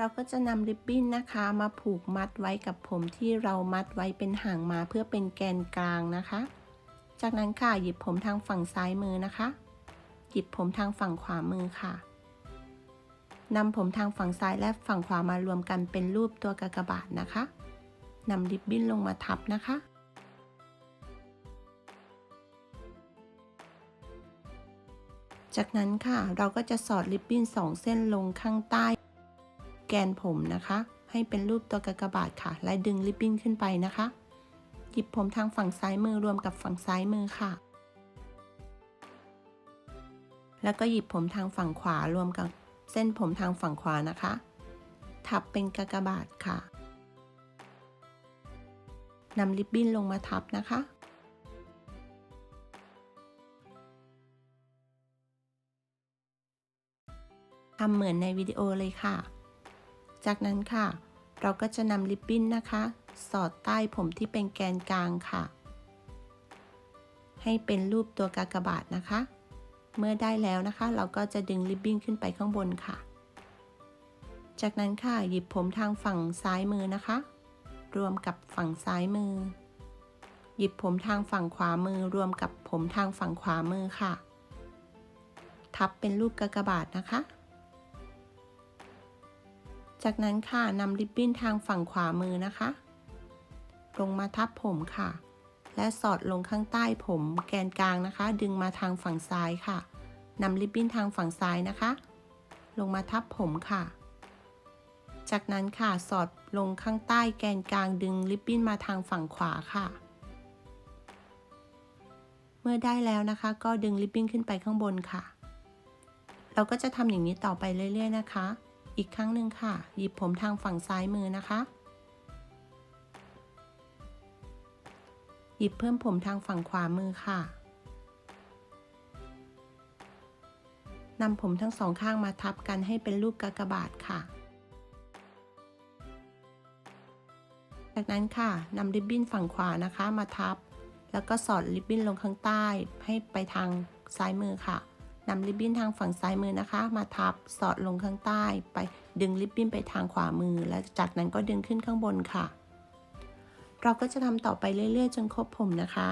เราก็จะนำริบบิ้นนะคะ มาผูกมัดไว้กับผมที่เรามัดไว้เป็นหางมาเพื่อเป็นแกนกลางนะคะ จากนั้นค่ะหยิบผมทางฝั่งซ้ายมือนะคะ หยิบผมทางฝั่งขวามือค่ะนำผมทางฝั่งซ้ายและฝั่งขวามารวมกันเป็นรูปตัวกากบาทนะคะนำริบบิ้นลงมาทับนะคะ จากนั้นค่ะเราก็จะสอดริบบิ้นสองเส้นลงข้างใต้ แกนผมนะคะ ให้เป็นรูปตัวกากบาทค่ะ และดึงริบบิ้นขึ้นไปนะคะ หยิบผมทางฝั่งซ้ายมือรวมกับฝั่งซ้ายมือค่ะ แล้วก็หยิบผมทางฝั่งขวารวมกับเส้นผมทางฝั่งขวานะคะ ทับเป็นกากบาทค่ะนำริบบิ้นลงมาทับนะคะ ทำเหมือนในวิดีโอเลยค่ะ จากนั้นค่ะ เราก็จะนำริบบิ้นนะคะ สอดใต้ผมที่เป็นแกนกลางค่ะ ให้เป็นรูปตัวกากบาทนะคะ เมื่อได้แล้วนะคะ เราก็จะดึงริบบิ้นขึ้นไปข้างบนค่ะ จากนั้นค่ะหยิบผมทางฝั่งซ้ายมือนะคะ รวมกับฝั่งซ้ายมือ หยิบผมทางฝั่งขวามือ รวมกับผมทางฝั่งขวามือค่ะ ทับเป็นรูปกากบาทนะคะ จากนั้นค่ะนำริบบิ้นทางฝั่งขวามือนะคะ ลงมาทับผมค่ะ และสอดลงข้างใต้ผมแกนกลางนะคะ ดึงมาทางฝั่งซ้ายค่ะนำริบบิ้นทางฝั่งซ้ายนะคะ ลงมาทับผมค่ะ จากนั้นค่ะสอดลงข้างใต้แกนกลางดึงริบบิ้นมาทางฝั่งขวาค่ะ เมื่อได้แล้วนะคะ ก็ดึงริบบิ้นขึ้นไปข้างบนค่ะ เราก็จะทำอย่างนี้ต่อไปเรื่อย ๆ นะคะ อีกครั้งหนึ่งค่ะ หยิบผมทางฝั่งซ้ายมือนะคะ หยิบเพิ่มผมทางฝั่งขวามือค่ะนำผมทั้งสองข้างมาทับกันให้เป็นรูปกากบาทค่ะ จากนั้นค่ะนำริบบิ้นฝั่งขวานะคะมาทับ แล้วก็สอดริบบิ้นลงข้างใต้ให้ไปทางซ้ายมือค่ะ นำริบบิ้นทางฝั่งซ้ายมือนะคะ มาทับสอดลงข้างใต้ ไปดึงริบบิ้นไปทางขวามือ และจากนั้นก็ดึงขึ้นข้างบนค่ะ เราก็จะทำต่อไปเรื่อยๆ จนครบผมนะคะ